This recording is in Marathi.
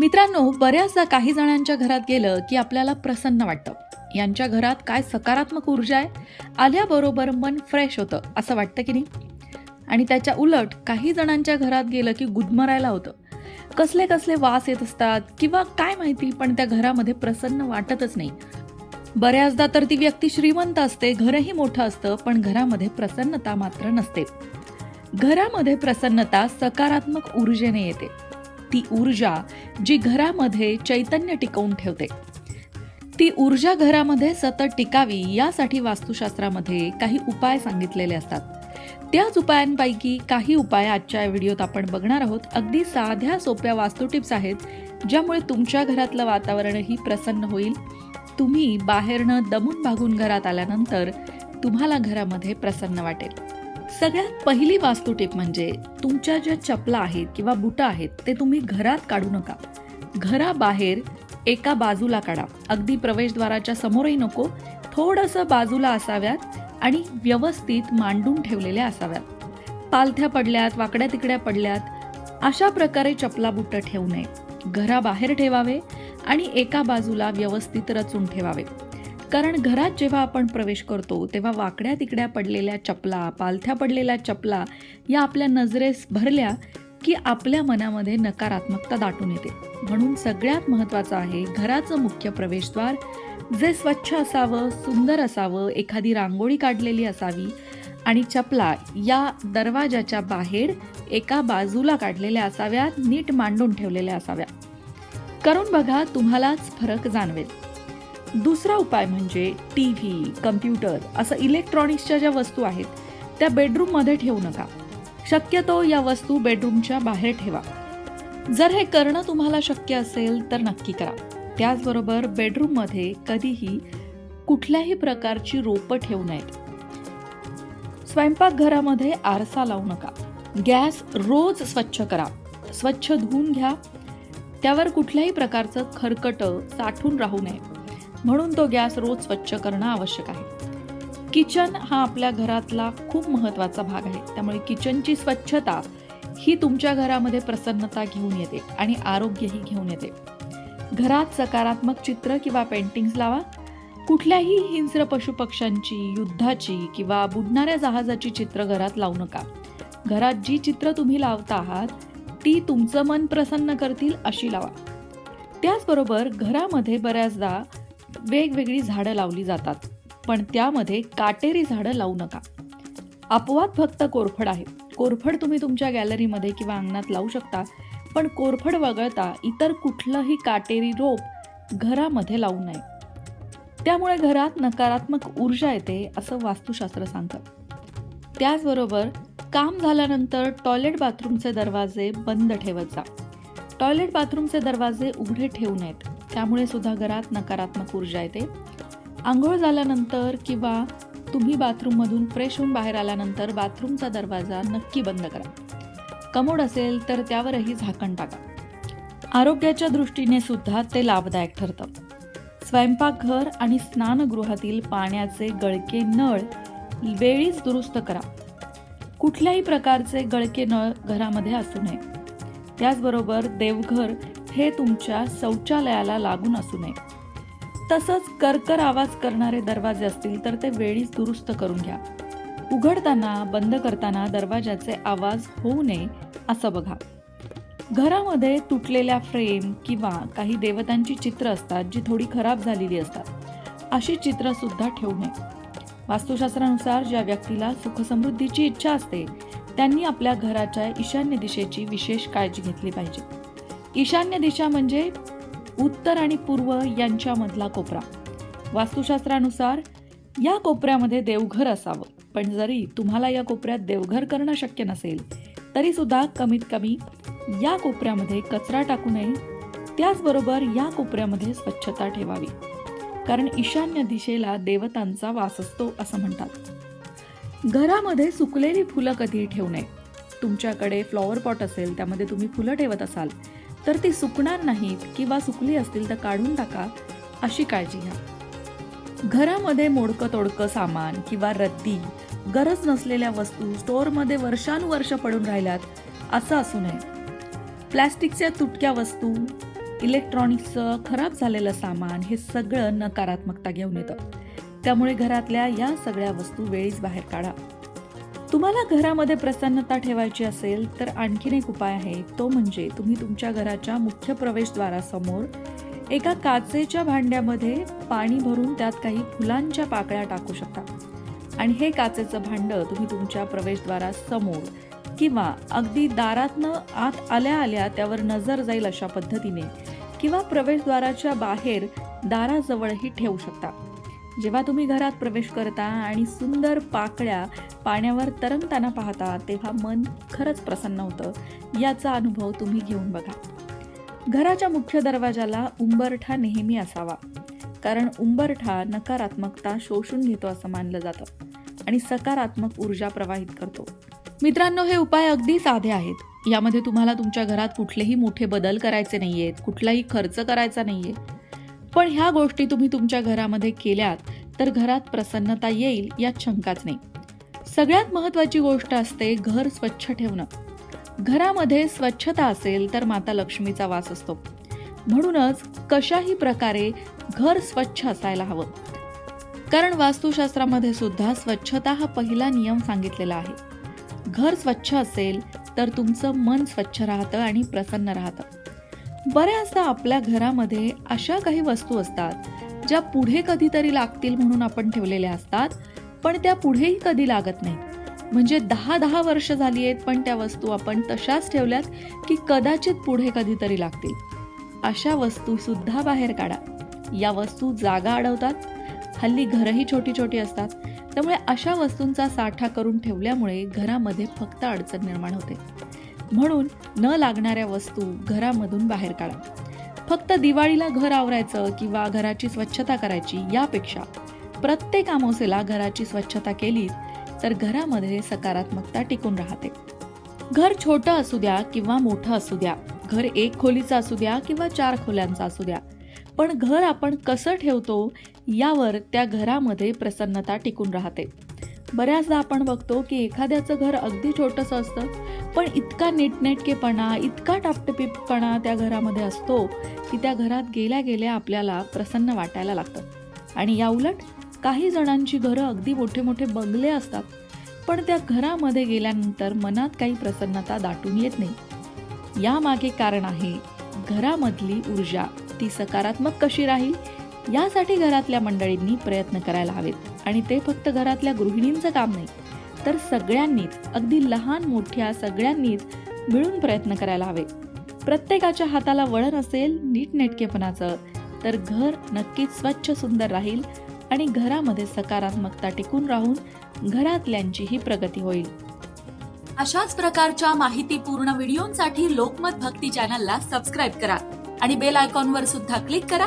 मित्रांनो बऱ्याचदा काही जणांच्या घरात गेलं की आपल्याला प्रसन्न वाटतं. यांच्या घरात काय सकारात्मक ऊर्जा आहे? आल्याबरोबर मन फ्रेश होतं असं वाटतं की नाही? आणि त्याच्या उलट काही जणांच्या घरात गेलं की गुदमरायला होतं. कसले कसले वास येत असतात किंवा काय माहिती पण त्या घरामध्ये प्रसन्न वाटतच नाही. बऱ्याचदा तर ती व्यक्ती श्रीमंत असते घरही मोठं असतं पण घरामध्ये प्रसन्नता मात्र नसते. घरामध्ये प्रसन्नता सकारात्मक ऊर्जेने येते. ती ऊर्जा जी घरामध्ये चैतन्य टिकवून ठेवते. ती ऊर्जा घरामध्ये सतत टिकावी यासाठी वास्तुशास्त्रामध्ये काही उपाय सांगितलेले असतात. त्याच उपायांपैकी काही उपाय आजच्या व्हिडिओत आपण बघणार आहोत. अगदी साध्या सोप्या वास्तू टिप्स आहेत ज्यामुळे तुमच्या घरातलं वातावरणही प्रसन्न होईल. तुम्ही बाहेरनं दमून भागून घरात आल्यानंतर तुम्हाला घरामध्ये प्रसन्न वाटेल. सगळ्यात पहिली वास्तू टिप म्हणजे तुमच्या ज्या चपला आहेत किंवा बुटं आहेत ते तुम्ही घरात काढू नका. घराबाहेर एका बाजूला काढा. अगदी प्रवेशद्वाराच्या समोरही नको. थोडंसं बाजूला असाव्यात आणि व्यवस्थित मांडून ठेवलेल्या असाव्यात. पालथ्या पडल्यात वाकड्या तिकड्या पडल्यात अशा प्रकारे चपला बुटं ठेवू नये. घराबाहेर ठेवावे आणि एका बाजूला व्यवस्थित रचून ठेवावे. कारण घरात जेव्हा आपण प्रवेश करतो तेव्हा वाकड्या तिकड्या पडलेल्या चपला पालथ्या पडलेल्या चपला या आपल्या नजरेस भरल्या की आपल्या मनामध्ये नकारात्मकता दाटून येते. म्हणून सगळ्यात महत्त्वाचं आहे घराचं मुख्य प्रवेशद्वार. जे स्वच्छ असावं सुंदर असावं एखादी रांगोळी काढलेली असावी आणि चपला या दरवाजाच्या बाहेर एका बाजूला काढलेल्या असाव्यात नीट मांडून ठेवलेल्या असाव्या करून बघा तुम्हालाच फरक जाणवेल. दुसरा उपाय म्हणजे टी व्ही कम्प्युटर असं इलेक्ट्रॉनिक्सच्या ज्या वस्तू आहेत त्या बेडरूममध्ये ठेवू नका. शक्यतो या वस्तू बेडरूमच्या बाहेर ठेवा. जर हे करणं तुम्हाला शक्य असेल तर नक्की करा. त्याचबरोबर बेडरूममध्ये कधीही कुठल्याही प्रकारची रोपं ठेवू नयेत. स्वयंपाकघरामध्ये आरसा लावू नका. गॅस रोज स्वच्छ करा. स्वच्छ धुवून घ्या. त्यावर कुठल्याही प्रकारचं खरकटं साठून राहू नये. म्हणून तो गॅस रोज स्वच्छ करणं आवश्यक आहे. किचन हा आपल्या घरातला खूप महत्त्वाचा भाग आहे. त्यामुळे किचनची स्वच्छता ही तुमच्या घरामध्ये प्रसन्नता घेऊन येते आणि आरोग्यही घेऊन येते. घरात सकारात्मक चित्र किंवा पेंटिंग्स लावा. कुठल्याही हिंस्र पशुपक्ष्यांची युद्धाची किंवा बुडणाऱ्या जहाजाची चित्र घरात लावू नका. घरात जी चित्र तुम्ही लावता आहात ती तुमचं मन प्रसन्न करतील अशी लावा. त्याचबरोबर घरामध्ये बऱ्याचदा वेगवेगळी झाडं लावली जातात. पण त्यामध्ये काटेरी झाडं लावू नका. अपवाद फक्त कोरफड आहे. कोरफड तुम्ही तुमच्या गॅलरीमध्ये किंवा अंगणात लावू शकता पण कोरफड वगळता इतर कुठलंही काटेरी रोप घरामध्ये लावू नये. त्यामुळे घरात नकारात्मक ऊर्जा येते असं वास्तुशास्त्र सांगतं. त्याचबरोबर काम झाल्यानंतर टॉयलेट बाथरूमचे दरवाजे बंद ठेवत जा. टॉयलेट बाथरूमचे दरवाजे उघडे ठेवू नयेत. त्यामुळे सुद्धा घरात नकारात्मक ऊर्जा येते. आंघोळ झाल्यानंतर किंवा तुम्ही बाथरूममधून फ्रेश होऊन बाहेर आल्यानंतर बाथरूमचा दरवाजा नक्की बंद करा. कमोड असेल तर त्यावरही झाकण टाका. आरोग्याच्या दृष्टीने सुद्धा ते लाभदायक ठरतं. स्वयंपाकघर आणि स्नानगृहातील पाण्याचे गळके नळ वेळीच दुरुस्त करा. कुठल्याही प्रकारचे गळके नळ घरामध्ये असू नये. त्याचबरोबर देवघर हे तुमच्या शौचालयाला लागून असू नये. तसंच करकर आवाज करणारे दरवाजे असतील तर ते वेळीच दुरुस्त करून घ्या. उघडताना बंद करताना दरवाजाचे आवाज होऊ नये असं बघा. घरामध्ये तुटलेल्या फ्रेम किंवा काही देवतांची चित्र असतात जी थोडी खराब झालेली असतात. अशी चित्र सुद्धा ठेवू नये. वास्तुशास्त्रानुसार ज्या व्यक्तीला सुखसमृद्धीची इच्छा असते त्यांनी आपल्या घराच्या ईशान्य दिशेची विशेष काळजी घेतली पाहिजे. ईशान्य दिशा म्हणजे उत्तर आणि पूर्व यांच्यामधला कोपरा. वास्तुशास्त्रानुसार या कोपऱ्यामध्ये देवघर असावं. पण जरी तुम्हाला या कोपऱ्यात देवघर करणं शक्य नसेल तरी सुद्धा कमीत कमी या कोपऱ्यामध्ये कचरा टाकू नये. त्याचबरोबर या कोपऱ्यामध्ये स्वच्छता ठेवावी. कारण ईशान्य दिशेला देवतांचा वास असतो असं म्हणतात. घरामध्ये सुकलेली फुलं कधीही ठेवू नये? तुमच्याकडे फ्लॉवर पॉट असेल त्यामध्ये तुम्ही फुलं ठेवत असाल तर ती सुकणार नाहीत किंवा सुकली असतील तर काढून टाका अशी काळजी घ्या. घरामध्ये मोडकं तोडकं सामान किंवा रद्दी गरज नसलेल्या वस्तू स्टोअरमध्ये वर्षानुवर्ष पडून राहिल्यात असं असू नये. प्लॅस्टिकच्या तुटक्या वस्तू इलेक्ट्रॉनिक्सचं खराब झालेलं सामान हे सगळं नकारात्मकता घेऊन येतं. त्यामुळे घरातल्या या सगळ्या वस्तू वेळीच बाहेर काढा. तुम्हाला घरामध्ये प्रसन्नता ठेवायची असेल तर आणखीन एक उपाय आहे. तो म्हणजे तुम्ही तुमच्या घराच्या मुख्य प्रवेशद्वारासमोर एका काचेच्या भांड्यामध्ये पाणी भरून त्यात काही फुलांच्या पाकळ्या टाकू शकता. आणि हे काचेचं भांडं तुम्ही तुमच्या प्रवेशद्वारासमोर किंवा अगदी दारातनं आत आल्या आल्या त्यावर नजर जाईल अशा पद्धतीने किंवा प्रवेशद्वाराच्या बाहेर दाराजवळही ठेवू शकता. जेव्हा तुम्ही घरात प्रवेश करता आणि सुंदर पाकळ्या पाण्यावर तरंगताना पाहता तेव्हा मन खरंच प्रसन्न होतं. याचा अनुभव तुम्ही घेऊन बघा. घराच्या मुख्य दरवाजाला उंबरठा नेहमी असावा. कारण उंबरठा नकारात्मकता शोषून घेतो असं मानलं जातं आणि सकारात्मक ऊर्जा प्रवाहित करतो. मित्रांनो हे उपाय अगदी साधे आहेत. यामध्ये तुम्हाला तुमच्या घरात कुठलेही मोठे बदल करायचे नाही आहेत कुठलाही खर्च करायचा नाही आहे पण ह्या गोष्टी तुम्ही तुमच्या घरामध्ये केल्यात तर घरात प्रसन्नता येईल यात शंकाच नाही. सगळ्यात महत्वाची गोष्ट असते घर स्वच्छ ठेवणं. घरामध्ये स्वच्छता असेल तर माता लक्ष्मीचा वास असतो. म्हणूनच कशाही प्रकारे घर स्वच्छ असायला हवं. कारण वास्तुशास्त्रामध्ये सुद्धा स्वच्छता हा पहिला नियम सांगितलेला आहे. घर स्वच्छ असेल तर तुमचं मन स्वच्छ राहतं आणि प्रसन्न राहतं. बऱ्याचदा आपल्या घरामध्ये अशा काही वस्तू असतात ज्या पुढे कधीतरी लागतील म्हणून आपण ठेवलेल्या असतात पण त्या पुढेही कधी लागत नाही. म्हणजे दहा दहा वर्ष झाली आहेत पण त्या वस्तू आपण तशाच ठेवल्यात की कदाचित पुढे कधीतरी लागतील. अशा वस्तू सुद्धा बाहेर काढा. या वस्तू जागा अडवतात हल्ली घरही छोटी छोटी असतात त्यामुळे अशा वस्तूंचा साठा करून ठेवल्यामुळे घरामध्ये फक्त अडचण निर्माण होते. म्हणून न लागणाऱ्या वस्तू घरामधून बाहेर काढा. फक्त दिवाळीला घर आवरायचं किंवा घराची स्वच्छता करायची यापेक्षा प्रत्येक अमावस्येला घराची स्वच्छता केली तर घरामध्ये सकारात्मकता टिकून राहते. घर छोटं असू द्या किंवा मोठं असू द्या घर एक खोलीचं असू द्या किंवा चार खोल्यांचं असू द्या पण घर आपण कसं ठेवतो यावर त्या घरामध्ये प्रसन्नता टिकून राहते. बऱ्याचदा आपण बघतो की एखाद्याचं घर अगदी छोटंसं असतं पण इतका नीटनेटकेपणा इतका टापटपीपणा त्या घरामध्ये असतो की त्या घरात गेल्या गेल्या आपल्याला प्रसन्न वाटायला लागतं. आणि या उलट काही जणांची घरं अगदी मोठे मोठे बंगले असतात पण त्या घरामध्ये गेल्यानंतर मनात काही प्रसन्नता दाटून येत नाही. यामागे कारण आहे घरामधली ऊर्जा ती सकारात्मक कशी राहील? यासाठी घरातल्या मंडळींनी प्रयत्न करायला हवेत. आणि ते फक्त घरातल्या गृहिणींचं काम नाही तर सगळ्यांनीच अगदी लहान मोठ्या सगळ्यांनीच मिळून प्रयत्न करायला हवे. प्रत्येकाच्या हाताला वळण असेल नीटनेटकेपणाचं तर घर नक्कीच स्वच्छ सुंदर राहील आणि घरामध्ये सकारात्मकता टिकून राहून घरातल्यांचीही प्रगती होईल. अशाच प्रकारच्या माहितीपूर्ण व्हिडिओंसाठी लोकमत भक्ती चॅनलला सबस्क्राईब करा आणि बेल आयकॉनवर सुद्धा क्लिक करा.